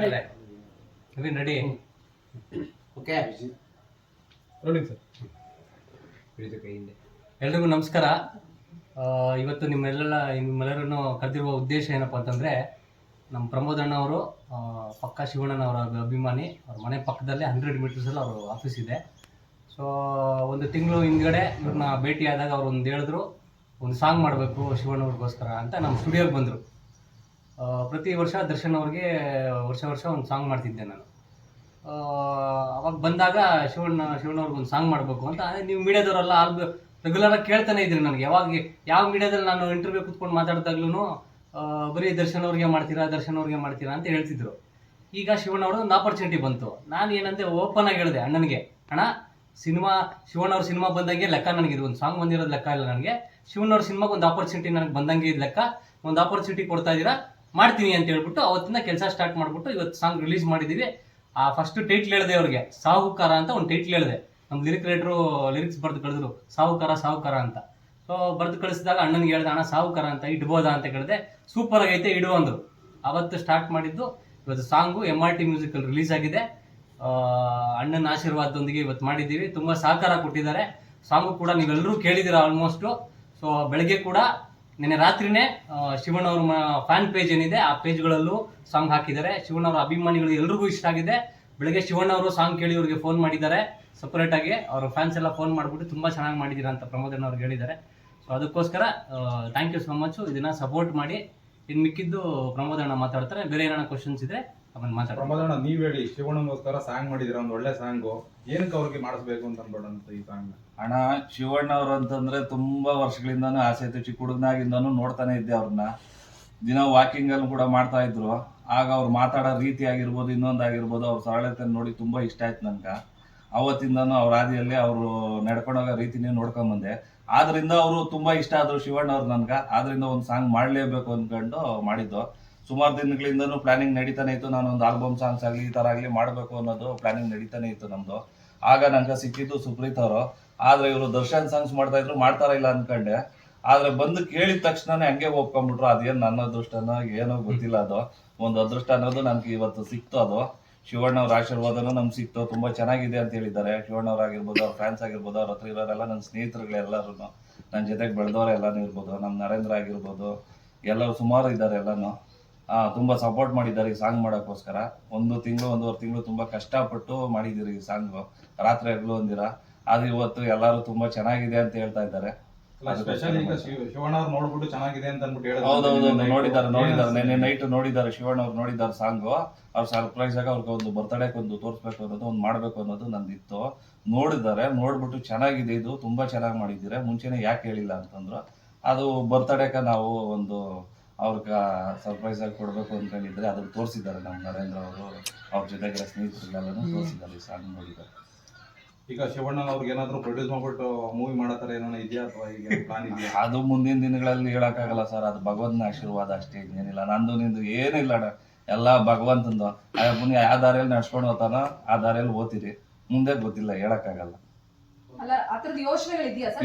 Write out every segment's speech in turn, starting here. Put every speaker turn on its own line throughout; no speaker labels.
Naveen ready
okay
rolling sir
ಹಿಡಿದು ಕೈಯಿಂದ ಎಲ್ರಿಗೂ ನಮಸ್ಕಾರ. ಆ, ಇವತ್ತು ನಿಮ್ಮೆಲ್ಲ ನಿಮ್ಮೆಲ್ಲರನ್ನು ಕರೆದಿರುವ ಉದ್ದೇಶ ಏನಪ್ಪ ಅಂತಂದರೆ ನಮ್ಮ ಪ್ರಮೋದ್ ಅಣ್ಣವರು ಆ, ಪಕ್ಕ ಶಿವಣ್ಣನ ಅವರ ಅಭಿಮಾನಿ. ಅವ್ರ ಮನೆ ಪಕ್ಕದಲ್ಲೇ ಹಂಡ್ರೆಡ್ ಮೀಟರ್ಸಲ್ಲಿ ಅವ್ರ ಆಫೀಸ್ ಇದೆ. ಸೊ ಒಂದು ತಿಂಗಳು ಹಿಂದ್ಗಡೆ ಇವ್ರನ್ನ ಭೇಟಿ ಆದಾಗ ಅವ್ರು ಒಂದು ಹೇಳಿದ್ರು ಒಂದು ಸಾಂಗ್ ಮಾಡಬೇಕು ಶಿವಣ್ಣವ್ರಿಗೋಸ್ಕರ ಅಂತ ನಮ್ಮ ಸ್ಟುಡಿಯೋಗೆ ಬಂದರು. ಪ್ರತಿ ವರ್ಷ ದರ್ಶನ್ ಅವ್ರಿಗೆ ವರ್ಷ ವರ್ಷ ಒಂದು ಸಾಂಗ್ ಮಾಡ್ತಿದ್ದೆ ನಾನು. ಅವಾಗ ಬಂದಾಗ ಶಿವಣ್ಣ ಶಿವಣ್ಣವ್ರಿಗೆ ಒಂದು ಸಾಂಗ್ ಮಾಡಬೇಕು ಅಂತ. ನೀವು ಮೀಡಿಯಾದವರೆಲ್ಲ ರೆಗ್ಯುಲರ್ ಆಗಿ ಕೇಳ್ತಾನೆ ಇದ್ರಿ ನನಗೆ. ಯಾವಾಗ ಯಾವ ಮೀಡಿಯಾದಲ್ಲಿ ನಾನು ಇಂಟರ್ವ್ಯೂ ಕುತ್ಕೊಂಡು ಮಾತಾಡಿದಾಗ್ಲೂ ಬರೀ ದರ್ಶನ್ ಅವ್ರಿಗೆ ಮಾಡ್ತೀರಾ, ದರ್ಶನ್ ಅವ್ರಿಗೆ ಮಾಡ್ತೀರಾ ಅಂತ ಹೇಳ್ತಿದ್ರು. ಈಗ ಶಿವಣ್ಣ ಅವ್ರದ್ದು ಒಂದು ಆಪರ್ಚುನಿಟಿ ಬಂತು. ನಾನು ಏನಂತೆ ಓಪನ್ ಆಗಿ ಹೇಳಿದೆ, ಅಣ್ಣನಿಗೆ, ಅಣ್ಣ, ಸಿನಿಮಾ, ಶಿವಣ್ಣ ಶಿವಣ್ಣವ್ರ ಸಿನಿಮಾ ಬಂದಂಗೆ ಲೆಕ್ಕ ನನಗೆ ಇದು, ಒಂದು ಸಾಂಗ್ ಬಂದಿರೋದು ಲೆಕ್ಕ ಇಲ್ಲ ನನಗೆ. ಶಿವಣ್ಣವ್ರ ಸಿನಿಮಾಗೆ ಒಂದು ಆಪರ್ಚುನಿಟಿ ನನಗೆ ಬಂದಂಗೆ ಇದು ಲೆಕ್ಕ. ಒಂದು ಆಪರ್ಚುನಿಟಿ ಕೊಡ್ತಾ ಇದ್ದೀರಾ ಮಾಡ್ತೀನಿ ಅಂತ ಹೇಳ್ಬಿಟ್ಟು ಅವತ್ತಿಂದ ಕೆಲಸ ಸ್ಟಾರ್ಟ್ ಮಾಡ್ಬಿಟ್ಟು ಇವತ್ತು ಸಾಂಗ್ ರಿಲೀಸ್ ಮಾಡಿದ್ದೀವಿ ಆ ಫಸ್ಟ್ ಟೈಟ್ಲ್ ಹೇಳಿದೆ ಅವ್ರಿಗೆ, ಸಾಹುಕಾರ ಅಂತ ಒಂದು ಟೈಟ್ಲ್ ಹೇಳಿದೆ. ನಮ್ಮ ಲಿರಿಕ್ ರೈಟ್ರು ಲಿರಿಕ್ಸ್ ಬರೆದು ಕಳೆದ್ರು, ಸಾಹುಕಾರ ಸಾಹುಕಾರ ಅಂತ. ಸೊ ಬರೆದು ಕಳಿಸಿದಾಗ ಅಣ್ಣನಿಗೆ ಹೇಳ್ದೆ, ಅಣ್ಣ, ಸಾಹುಕಾರ ಅಂತ, ಇಡ್ಬೋದಾ? ಅಂತ ಕೇಳಿದೆ. ಸೂಪರ್ ಆಗೈತೆ, ಇಡು ಅಂದರು. ಅವತ್ತು ಸ್ಟಾರ್ಟ್ ಮಾಡಿದ್ದು ಇವತ್ತು ಸಾಂಗು ಎಂ ಆರ್ ಟಿ ಮ್ಯೂಸಿಕಲ್ಲಿ ರಿಲೀಸ್ ಆಗಿದೆ. ಅಣ್ಣನ ಆಶೀರ್ವಾದದೊಂದಿಗೆ ಇವತ್ತು ಮಾಡಿದ್ದೀವಿ. ತುಂಬ ಸಹಕಾರ ಕೊಟ್ಟಿದ್ದಾರೆ. ಸಾಂಗು ಕೂಡ ನೀವೆಲ್ಲರೂ ಕೇಳಿದ್ದೀರ ಆಲ್ಮೋಸ್ಟು ಸೊ ಬೆಳಗ್ಗೆ ಕೂಡ ನಿನ್ನೆ ರಾತ್ರಿನೇ ಶಿವಣ್ಣ ಶಿವಣ್ಣವ್ರ ಫ್ಯಾನ್ ಪೇಜ್ ಏನಿದೆ, ಆ ಪೇಜ್ಗಳಲ್ಲೂ ಸಾಂಗ್ ಹಾಕಿದ್ದಾರೆ. ಶಿವಣ್ಣವ್ರ ಅಭಿಮಾನಿಗಳು ಎಲ್ರಿಗೂ ಇಷ್ಟ ಆಗಿದೆ. ಬೆಳಗ್ಗೆ ಶಿವಣ್ಣವರು ಸಾಂಗ್ ಕೇಳಿ ಅವ್ರಿಗೆ ಫೋನ್ ಮಾಡಿದ್ದಾರೆ. ಸಪರೇಟ್ ಆಗಿ ಅವ್ರ ಫ್ಯಾನ್ಸ್ ಎಲ್ಲ ಫೋನ್ ಮಾಡಿಬಿಟ್ಟು ತುಂಬ ಚೆನ್ನಾಗಿ ಮಾಡಿದ್ದೀರಾ ಅಂತ ಪ್ರಮೋದಣ್ಣ ಅವ್ರು ಹೇಳಿದ್ದಾರೆ. ಸೊ ಅದಕ್ಕೋಸ್ಕರ ಥ್ಯಾಂಕ್ ಯು ಸೋ ಮಚ್ ಇದನ್ನ ಸಪೋರ್ಟ್ ಮಾಡಿ ಇನ್ನು ಮಿಕ್ಕಿದ್ದು ಪ್ರಮೋದಣ್ಣ ಮಾತಾಡ್ತಾರೆ. ಬೇರೆ ಏನಾರ ಕ್ವಶನ್ಸ್ ಇದ್ರೆ ಅವನ್ನ ಮಾತಾಡ
ಪ್ರಮೋದಣ್ಣ ನೀವ್ ಹೇಳಿ ಶಿವಣ್ಣಗೋಸ್ಕರ ಸಾಂಗ್ ಮಾಡಿದಿರ ಒಂದ್ ಒಳ್ಳೆ ಸಾಂಗು ಏನಕ್ಕೆ ಅವ್ರಿಗೆ ಮಾಡಿಸ್ಬೇಕು ಅಂತ ಅನ್ಬೇಡಂತ ಈ ಸಾಂಗ್
ಅಣ್ಣ ಶಿವಣ್ಣ ಅವ್ರು ಅಂತಂದ್ರೆ ತುಂಬಾ ವರ್ಷಗಳಿಂದಾನು ಆಸೆ ಇತ್ತು ಚಿಕ್ಕ ಹುಡುಗನಾಗಿಂದಾನು ನೋಡ್ತಾನೆ ಇದ್ದೆ ಅವ್ರನ್ನ. ದಿನ ವಾಕಿಂಗ್ ಅಲ್ಲಿ ಕೂಡ ಮಾಡ್ತಾ ಇದ್ರು. ಆಗ ಅವ್ರು ಮಾತಾಡೋ ರೀತಿ ಆಗಿರ್ಬೋದು ಇನ್ನೊಂದಾಗಿರ್ಬೋದು ಅವ್ರ ಸರಳತೆ ನೋಡಿ ತುಂಬಾ ಇಷ್ಟ ಆಯ್ತು ನನ್ಗ. ಅವತ್ತಿಂದಾನು ಅವ್ರ ಹಾದಿಯಲ್ಲಿ ಅವರು ನಡ್ಕೊಂಡೋಗೋ ರೀತಿನೇ ನೋಡ್ಕೊಂಡ್ ಬಂದೆ ಆದ್ರಿಂದ ಅವರು ತುಂಬಾ ಇಷ್ಟ ಆದ್ರು ಶಿವಣ್ಣ ಅವ್ರು ನನ್ಗ. ಆದ್ರಿಂದ ಒಂದು ಸಾಂಗ್ ಮಾಡ್ಲೇಬೇಕು ಅನ್ಕೊಂಡು ಮಾಡಿದ್ದು. ಸುಮಾರು ದಿನಗಳಿಂದನೂ ಪ್ಲಾನಿಂಗ್ ನಡೀತಾನೆ ಇತ್ತು. ನಾನು ಒಂದು ಆಲ್ಬಮ್ ಸಾಂಗ್ಸ್ ಆಗಲಿ, ಈ ತರ ಆಗಲಿ ಮಾಡಬೇಕು ಅನ್ನೋದು ಪ್ಲಾನಿಂಗ್ ನಡೀತಾನೆ ಇತ್ತು ನಮ್ದು. ಆಗ ನಂಗೆ ಸಿಕ್ಕಿದ್ದು ಸುಪ್ರೀತ್ ಅವರು. ಆದ್ರೆ ಇವರು ದರ್ಶನ್ ಸಾಂಗ್ಸ್ ಮಾಡ್ತಾ ಇದ್ರು, ಮಾಡ್ತಾರ ಇಲ್ಲ ಅನ್ಕೊಂಡೆ. ಆದ್ರೆ ಬಂದು ಕೇಳಿದ ತಕ್ಷಣನೇ ಹಂಗೆ ಒಪ್ಕೊಂಡ್ಬಿಟ್ರು, ಅದೇನು ನನ್ನ ಅದೃಷ್ಟನೋ ಏನೋ ಗೊತ್ತಿಲ್ಲ ಅದು. ಒಂದು ಅದೃಷ್ಟ ಅನ್ನೋದು ನನ್ಗೆ ಇವತ್ತು ಸಿಕ್ತು ಅದು. ಶಿವಣ್ಣ ಅವ್ರ ಆಶೀರ್ವಾದನೂ ನಮ್ಗೆ ಸಿಕ್ತು. ತುಂಬಾ ಚೆನ್ನಾಗಿದೆ ಅಂತ ಹೇಳಿದ್ದಾರೆ. ಶಿವಣ್ಣ ಅವ್ರ ಆಗಿರ್ಬೋದು, ಅವ್ರ ಫ್ಯಾನ್ಸ್ ಆಗಿರ್ಬೋದು, ಅವ್ರ ಹತ್ರ ಇರೋರೆಲ್ಲ ನನ್ನ ಸ್ನೇಹಿತರುಗಳೆಲ್ಲರೂ ನನ್ನ ಜೊತೆಗೆ ಬೆಳೆದವ್ರು ಎಲ್ಲಾನು ಇರ್ಬೋದು. ನಮ್ಮ ನರೇಂದ್ರ ಆಗಿರ್ಬೋದು, ಎಲ್ಲರೂ ಸುಮಾರು ಇದ್ದಾರೆ ಎಲ್ಲಾನು. ತುಂಬಾ ಸಪೋರ್ಟ್ ಮಾಡಿದ್ದಾರೆ ಈ ಸಾಂಗ್ ಮಾಡೋಕ್ಕೋಸ್ಕರ. ಒಂದು ತಿಂಗಳು ಒಂದೂವರೆ ತಿಂಗಳು ತುಂಬಾ ಕಷ್ಟಪಟ್ಟು ಮಾಡಿದ್ದೀರಿ ಈ ಸಾಂಗ್ ರಾತ್ರಿ ಹಗಲು ಒಂದಿರ ಅದು ಇವತ್ತು ಎಲ್ಲರೂ ತುಂಬಾ ಚೆನ್ನಾಗಿದೆ ಅಂತ ಹೇಳ್ತಾ ಇದ್ದಾರೆ.
ಶಿವಣ್ಣ ಅವ್ರು ನೋಡ್ಬಿಟ್ಟು ಚೆನ್ನಾಗಿದೆ ಅಂತ.
ಹೌದೌದು ನೋಡಿದ್ದಾರೆ ನೋಡಿದ್ದಾರೆ. ನಿನ್ನೆ ನೈಟ್ ನೋಡಿದ್ದಾರೆ ಶಿವಣ್ಣ ಅವ್ರು ನೋಡಿದ್ದಾರೆ ಸಾಂಗ್ ಅವ್ರು ಸರ್ಪ್ರೈಸ್ ಆಗಿ ಅವ್ರಿಗೆ ಒಂದು ಬರ್ತಡೇಕ್ ಒಂದು ತೋರಿಸ್ಬೇಕು ಅನ್ನೋದು ಒಂದು ಮಾಡ್ಬೇಕು ಅನ್ನೋದು ನಂದಿತ್ತು. ನೋಡಿದ್ದಾರೆ ನೋಡ್ಬಿಟ್ಟು ಚೆನ್ನಾಗಿದೆ ಇದು. ತುಂಬಾ ಚೆನ್ನಾಗಿ ಮಾಡಿದ್ದೀರಾ. ಮುಂಚೆನೆ ಯಾಕೆ ಹೇಳಿಲ್ಲ ಅಂತಂದ್ರು. ಅದು ಬರ್ತಡೇಕ ನಾವು ಒಂದು ಅವ್ರಿಗೆ ಸರ್ಪ್ರೈಸ್ ಆಗಿ ಕೊಡ್ಬೇಕು ಅನ್ಕೊಂಡಿದ್ರೆ ಅದನ್ನ ತೋರಿಸಿದ್ದಾರೆ ನಮ್ಮ ನರೇಂದ್ರ ಅವರು. ಅವ್ರ ಜೊತೆಗಿರೋ ಸ್ನೇಹಿತರಿಗೆಲ್ಲನೂ ತೋರಿಸಿದ್ದಾರೆ ಈ ಸಾಂಗ್ ನೋಡಿದ್ದಾರೆ
ಈಗ ಶಿವಣ್ಣನ ಅವ್ರಿಗೆ ಏನಾದ್ರು ಪ್ರೊಡ್ಯೂಸ್ ಮಾಡ್ಬಿಟ್ಟು ಮೂವಿ ಮಾಡತ್ತಾರೆ ಏನೋ ಇದೆಯಾ ಅಥವಾ ಈಗ ಪ್ಲಾನ್ ಇದೆಯಾ?
ಅದು ಮುಂದಿನ ದಿನಗಳಲ್ಲಿ ಹೇಳಕ್ಕಾಗಲ್ಲ ಸರ್ ಅದು ಭಗವಂತನ ಆಶೀರ್ವಾದ ಅಷ್ಟೇ ಇನ್ನೇನಿಲ್ಲ. ನಂದು ನಿಂದು ಏನಿಲ್ಲ ಎಲ್ಲ ಭಗವಂತಂದು. ಯಾವ ದಾರಿಯಲ್ಲಿ ನಡ್ಸ್ಕೊಂಡು ಹೋಗ್ತಾನೋ ಆ ದಾರಿಯಲ್ಲಿ ಓದ್ತೀರಿ ಮುಂದೆ ಗೊತ್ತಿಲ್ಲ ಹೇಳಕ್ಕಾಗಲ್ಲ
ಅಲ್ಲ ಆತರದ ಯೋಚನೆಗಳಿದೆಯಾ ಸರ್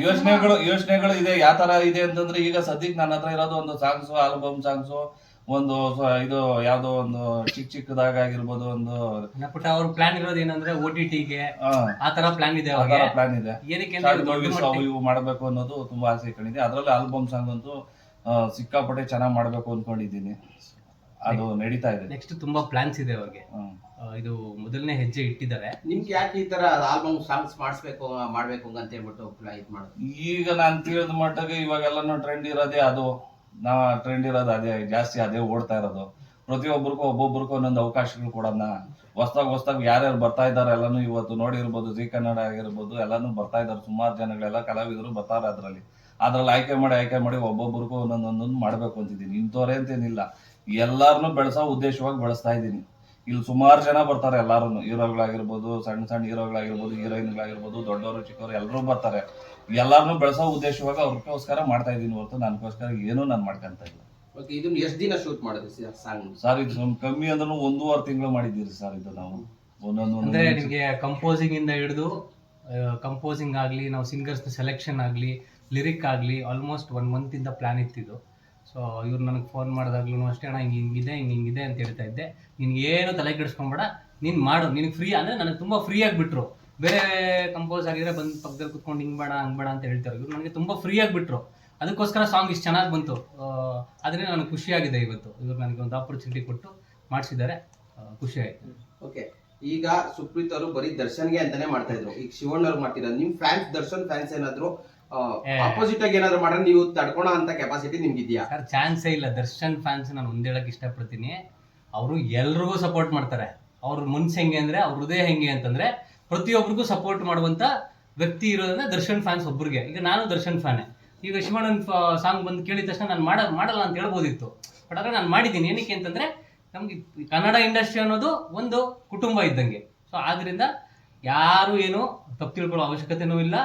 ಯೋಚನೆಗಳು ಯೋಚನೆಗಳು ಇದೆ. ಯಾವ ತರ ಇದೆ ಅಂತಂದ್ರೆ ಈಗ ಸದ್ಯಕ್ಕೆ ನನ್ನ ಹತ್ರ ಇರೋದು ಒಂದು ಸಾಂಗ್ಸು ಆಲ್ಬಮ್ ಸಾಂಗ್ಸು ಒಂದು ಇದು ಯಾವ್ದೋ ಒಂದು ಚಿಕ್ಕ ಚಿಕ್ಕದಾಗ ಆಗಿರ್ಬೋದು ಒಂದು
ಪುಟ್ಟ ಅವ್ರ ಪ್ಲಾನ್ ಇರೋದು ಏನಂದ್ರೆ ಓ ಟಿ ಟಿಗೆ
ಆ,
ಆ ತರ ಪ್ಲಾನ್ ಇದೆ.
ಪ್ಲಾನ್ ಇದೆ ಇವು ಮಾಡ್ಬೇಕು ಅನ್ನೋದು ತುಂಬಾ ಆಸೆ ಕಂಡಿದೆ ಅದ್ರಲ್ಲಿ ಆಲ್ಬಮ್ ಸಾಂಗ್ ಅಂತೂ ಸಿಕ್ಕಾಪಟ್ಟೆ ಚೆನ್ನಾಗಿ ಮಾಡ್ಬೇಕು ಅನ್ಕೊಂಡಿದ್ದೀನಿ. ಅದು ನಡೀತಾ ಇದೆ.
ನೆಕ್ಸ್ಟ್ ತುಂಬಾ ಪ್ಲಾನ್ಸ್ ಇದೆ ಅವ್ರಿಗೆ. ಆ, ಇದು ಮೊದಲನೇ ಹೆಜ್ಜೆ ಇಟ್ಟಿದ್ದಾರೆ.
ನಿಮ್ಗೆ ಯಾಕೆ ಈ ತರ ಆಲ್ಬಮ್ ಸಾಂಗ್ಸ್ ಮಾಡಿಸ್ಬೇಕು ಮಾಡ್ಬೇಕು ಅಂತ ಹೇಳ್ಬಿಟ್ಟು ಇದು ಮಾಡೋದು?
ಈಗ ನಾನು ತಿಳಿದ ಮಟ್ಟಿಗೆ ಇವಾಗೆಲ್ಲನೂ ಟ್ರೆಂಡ್ ಇರೋದೇ ಅದು. ನಾ ಟ್ರೆಂಡ್ ಇರೋದು ಅದೇ ಜಾಸ್ತಿ ಅದೇ ಓಡ್ತಾ ಇರೋದು. ಪ್ರತಿಯೊಬ್ಬರಿಗೂ ಒಬ್ಬೊಬ್ರಿಗೂ ಒಂದೊಂದು ಅವಕಾಶಗಳು ಕೊಡೋಣ ಹೊಸ್ದಾಗ್ ಹೊಸ್ದಾಗ್ ಯಾರ್ಯಾರು ಬರ್ತಾ ಇದ್ದಾರೆ ಎಲ್ಲಾನು ಇವತ್ತು ನೋಡಿರ್ಬೋದು ಜಿ ಕನ್ನಡ ಆಗಿರ್ಬೋದು ಎಲ್ಲಾನು ಬರ್ತಾ ಇದ್ದಾರೆ. ಸುಮಾರು ಜನಗಳೆಲ್ಲ ಕಲಾವಿದರು ಬರ್ತಾರೆ ಅದರಲ್ಲಿ. ಅದ್ರಲ್ಲಿ ಆಯ್ಕೆ ಮಾಡಿ ಆಯ್ಕೆ ಮಾಡಿ ಒಬ್ಬೊಬ್ರಿಗೂ ಒಂದೊಂದೊಂದೊಂದು ಮಾಡ್ಬೇಕು ಅಂತಿದ್ದೀನಿ. ಇಂಥವ್ರೆ ಅಂತೇನಿಲ್ಲ. ಎಲ್ಲಾರನ್ನು ಬೆಳೆಸೋ ಉದ್ದೇಶವಾಗಿ ಬಳಸ್ತಾ ಇದ್ದೀನಿ. ಇಲ್ಲಿ ಸುಮಾರು ಜನ ಬರ್ತಾರೆ ಎಲ್ಲಾರು ಹೀರೋಗಳಾಗಿರ್ಬೋದು ಸಣ್ಣ ಸಣ್ಣ ಹೀರೋಗಳಾಗಿರ್ಬೋದು ಹೀರೋಯಿನ್ಗಳಾಗಿರ್ಬೋದು ದೊಡ್ಡವರು ಚಿಕ್ಕವರು ಎಲ್ಲರೂ ಬರ್ತಾರೆ. ಎಲ್ಲಾರನು ಬೆಳೆಸೋ ಉದ್ದೇಶವಾಗಿ ಅವ್ರಿಗೋಸ್ಕರ ಮಾಡ್ತಾ ಇದ್ದೀನಿ ಹೊರತು ನನಗೋಸ್ಕರ ಏನೂ ನಾನು ಮಾಡ್ಕೊಂತ ಇಲ್ಲ.
ಓಕೆ ಇದನ್ನ ಎಷ್ಟು ದಿನ ಶೂಟ್ ಮಾಡಿದ್ರಿ ಸಾಂಗ್?
ಸರ್ ಇದು ನಮ್ ಕಮ್ಮಿ ಅಂದ್ರೂ ಒಂದೂವರೆ ತಿಂಗಳು ಮಾಡಿದ್ದೀರಿ ಸರ್ ಇದು ನಾವು. ಒಂದೊಂದು
ಅಂದ್ರೆ
ಒಂದೊಂದು
ನಿಮಗೆ ಕಂಪೋಸಿಂಗ್ ಇಂದ ಹಿಡಿದು ಕಂಪೋಸಿಂಗ್ ಆಗಲಿ ನಾವು ಸಿಂಗರ್ಸ್ ಸೆಲೆಕ್ಷನ್ ಆಗಲಿ ಲಿರಿಕ್ ಆಗಲಿ ಆಲ್ಮೋಸ್ಟ್ ಒನ್ ಮಂತ್ ಇಂದ ಪ್ಲಾನ್ ಇತ್ತಿದ್ದು ಸೊ ಇವ್ರು ನನಗೆ ಫೋನ್ ಮಾಡಿದಾಗ್ಲೂ ಅಷ್ಟೇ, ಅಣ್ಣ, ಹಿಂಗೆ ಹಿಂಗಿದೆ ಹಿಂಗೆ ಹಿಂಗಿದೆ ಅಂತ ಹೇಳ್ತಾ ಇದ್ದೆ. ನಿನ್ಗೆ ಏನು ತಲೆ ಕೆಡಿಸ್ಕೊಂಬೇಡ, ನೀನು ಮಾಡು ನಿನಗೆ ಫ್ರೀ ಅಂದರೆ ನನಗೆ ತುಂಬ ಫ್ರೀ ಆಗಿಬಿಟ್ರು ಬೇರೆ ಕಂಪೋಸ್ ಆಗಿದ್ರೆ ಬಂದು ಪಕ್ಕದಲ್ಲಿ ಕುತ್ಕೊಂಡು ಹಿಂಗೆ ಬೇಡ, ಹಂಗೆ ಬೇಡ ಅಂತ ಹೇಳ್ತಾರೆ. ಇವ್ರು ನನಗೆ ತುಂಬ ಫ್ರೀ ಆಗಿಬಿಟ್ರು ಅದಕ್ಕೋಸ್ಕರ ಸಾಂಗ್ ಇಷ್ಟು ಚೆನ್ನಾಗಿ ಬಂತು. ಅದರಿಂದ ನನಗೆ ಖುಷಿಯಾಗಿದೆ ಇವತ್ತು. ಇವರು ನನಗೆ ಒಂದು ಆಪರ್ಚುನಿಟಿ ಕೊಟ್ಟು ಮಾಡಿಸಿದ್ದಾರೆ. ಖುಷಿ ಆಯಿತು.
ಓಕೆ. ಈಗ ಸುಪ್ರೀತ್ ಅವರು ಬರೀ ದರ್ಶನ್ಗೆ ಅಂತಾನೆ ಮಾಡ್ತಾ ಇದ್ರು. ಈಗ ಶಿವಣ್ಣ ಮಾಡ್ತಿರೋದು. ನಿಮ್ ಫ್ಯಾನ್ಸ್ ದರ್ಶನ್ ಫ್ಯಾನ್ಸ್ ಏನಾದ್ರು
ಏ.
ಆಪೋಸಿಟ್ ಆಗಿ ಏನಾದ್ರು ಮಾಡ್ರೆ ನೀವು ತಡ್ಕೊಳೋ ಅಂತ ಕೆಪಾಸಿಟಿ ನಿಮ್ಗೆ ಇದೆಯಾ
ಸರ್ ಚಾನ್ಸೇ ಇಲ್ಲ. ದರ್ಶನ್ ಫ್ಯಾನ್ಸ್ ನಾನು ಒಂದ್ ಹೇಳಕ್ ಇಷ್ಟಪಡ್ತೀನಿ. ಅವರು ಎಲ್ರಿಗೂ ಸಪೋರ್ಟ್ ಮಾಡ್ತಾರೆ. ಅವ್ರ ಮನ್ಸು ಹೆಂಗೆ ಅಂದ್ರೆ ಅವ್ರ ಹೃದಯ ಹೆಂಗೆ ಅಂತಂದ್ರೆ ಪ್ರತಿಯೊಬ್ಬರಿಗೂ ಸಪೋರ್ಟ್ ಮಾಡುವಂತ ವ್ಯಕ್ತಿ ಇರೋದ್ರೆ ದರ್ಶನ್ ಫ್ಯಾನ್ಸ್ ಒಬ್ಬರಿಗೆ ಈಗ ನಾನು ದರ್ಶನ್ ಫ್ಯಾನೆ ಈಗ ಶಿವಣ್ಣನ್ ಸಾಂಗ್ ಬಂದು ಕೇಳಿದ ತಕ್ಷಣ ನಾನು ಮಾಡ ಮಾಡಲ್ಲ ಅಂತ ಹೇಳ್ಬೋದಿತ್ತು. ಬಟ್ ಆದ್ರೆ ನಾನು ಮಾಡಿದ್ದೀನಿ. ಏನಕ್ಕೆ ಅಂತಂದ್ರೆ ನಮ್ಗೆ ಕನ್ನಡ ಇಂಡಸ್ಟ್ರಿ ಅನ್ನೋದು ಒಂದು ಕುಟುಂಬ ಇದ್ದಂಗೆ. ಸೊ ಆದ್ರಿಂದ ಯಾರು ಏನು ತಪ್ಪು ತಿಳ್ಕೊಳ್ಳೋ ಅವಶ್ಯಕತೆನೂ ಇಲ್ಲ.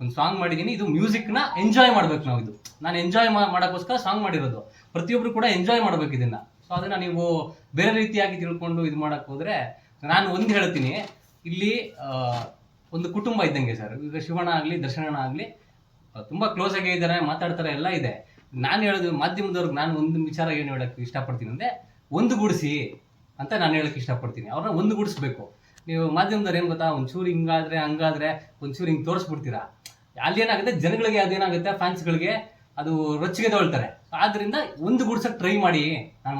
ಒಂದು ಸಾಂಗ್ ಮಾಡಿದ್ದೀನಿ ಇದು ಮ್ಯೂಸಿಕ್ನ ಎಂಜಾಯ್ ಮಾಡ್ಬೇಕು ನಾವು ಇದು ನಾನು ಎಂಜಾಯ್ ಮಾಡೋಕ್ಕೋಸ್ಕರ ಸಾಂಗ್ ಮಾಡಿರೋದು. ಪ್ರತಿಯೊಬ್ರು ಕೂಡ ಎಂಜಾಯ್ ಮಾಡ್ಬೇಕು ಇದನ್ನ. ಸೊ ಅದನ್ನ ನೀವು ಬೇರೆ ರೀತಿಯಾಗಿ ತಿಳ್ಕೊಂಡು ಇದು ಮಾಡಕ್ ಹೋದ್ರೆ, ನಾನು ಒಂದು ಹೇಳ್ತೀನಿ. ಇಲ್ಲಿ ಒಂದು ಕುಟುಂಬ ಇದ್ದಂಗೆ ಸರ್ ಈಗ ಶಿವಣ್ಣ ಆಗಲಿ, ದರ್ಶನಣ್ಣ ಆಗಲಿ ತುಂಬಾ ಕ್ಲೋಸ್ ಆಗಿ ಇದ್ದಾರೆ, ಮಾತಾಡ್ತಾರೆ, ಎಲ್ಲ ಇದೆ. ನಾನು ಹೇಳೋದು ಮಾಧ್ಯಮದವ್ರಿಗೆ ನಾನು ಒಂದು ವಿಚಾರ ಏನು ಹೇಳಕ್ ಇಷ್ಟಪಡ್ತೀನಿ ಅಂದ್ರೆ ಒಂದುಗೂಡಿಸಿ ಅಂತ ನಾನು ಹೇಳಕ್ ಇಷ್ಟಪಡ್ತೀನಿ. ಅವ್ರನ್ನ ಒಂದುಗೂಡಿಸ್ಬೇಕು ನೀವು ಮಾಧ್ಯಮದವ್ರು ಏನು ಗೊತ್ತಾ? ಒಂಚೂರು ಹಿಂಗಾದ್ರೆ, ಹಂಗಾದ್ರೆ ಒಂಚೂರು ಹಿಂಗೆ ತೋರಿಸ್ಬಿಡ್ತೀರಾ? ಅಲ್ಲಿ ಏನಾಗುತ್ತೆ? ಜನಗಳಿಗೆ ಅದೇನಾಗುತ್ತೆ ಫ್ಯಾನ್ಸ್ಗಳಿಗೆ ಅದು ರೊಚ್ಚಿಗೆ ತೊಳ್ತಾರೆ ಆದ್ರಿಂದ ಒಂದು ಗುಡ್ಸಕ್ಕೆ ಟ್ರೈ ಮಾಡಿ. ನಾನು